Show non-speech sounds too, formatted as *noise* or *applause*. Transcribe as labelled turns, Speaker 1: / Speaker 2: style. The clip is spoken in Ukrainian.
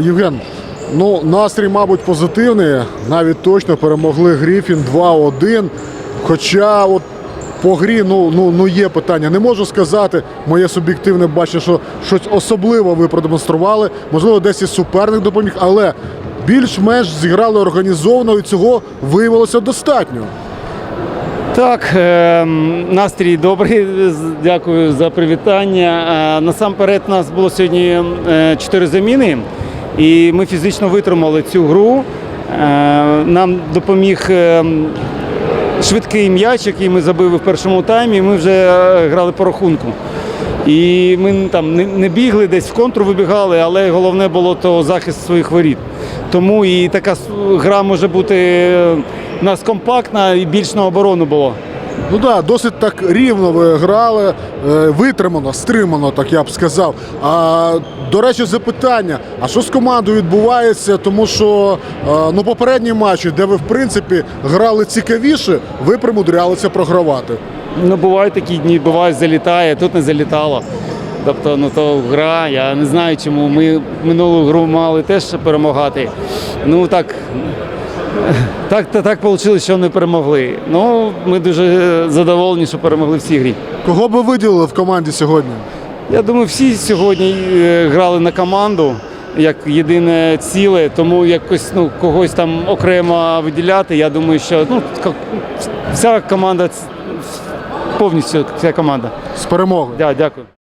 Speaker 1: Євген, ну настрій, мабуть, позитивний. Навіть точно перемогли Гріфін 2-1. Хоча от по грі ну, ну, ну є питання. Не можу сказати, моє суб'єктивне бачення, що щось особливо ви продемонстрували. Можливо, десь і суперник допоміг, але більш-менш зіграли організовано і цього виявилося достатньо.
Speaker 2: Так, е, настрій добрий. Дякую за привітання. Е, насамперед, у нас було сьогодні е, чотири заміни, і ми фізично витримали цю гру. Нам допоміг швидкий м'яч, який ми забили в першому таймі. і Ми вже грали по рахунку. І ми там не, бігли, десь в контру вибігали, але головне було то захист своїх воріт. Тому і така гра може бути у нас компактна і більш на оборону було.
Speaker 1: Ну так, да, досить так рівно ви грали, е, витримано, стримано, так я б сказав. А до речі, запитання: а що з командою відбувається? Тому що е, ну, попередні матчі, де ви в принципі грали цікавіше, ви примудрялися програвати.
Speaker 2: Ну, бувають такі дні, буває, залітає, тут не залітало. Тобто, ну то гра, я не знаю чому. Ми минулу гру мали теж перемагати. Ну так. *laughs* Так, так, так вийшло, що не перемогли. Ну, ми дуже задоволені, що перемогли всі грі.
Speaker 1: Кого би виділили в команді сьогодні?
Speaker 2: Я думаю, всі сьогодні е, грали на команду як єдине ціле, тому якось ну, когось там окремо виділяти. Я думаю, що ну, вся команда, повністю вся команда.
Speaker 1: З перемогою.
Speaker 2: Да, дякую.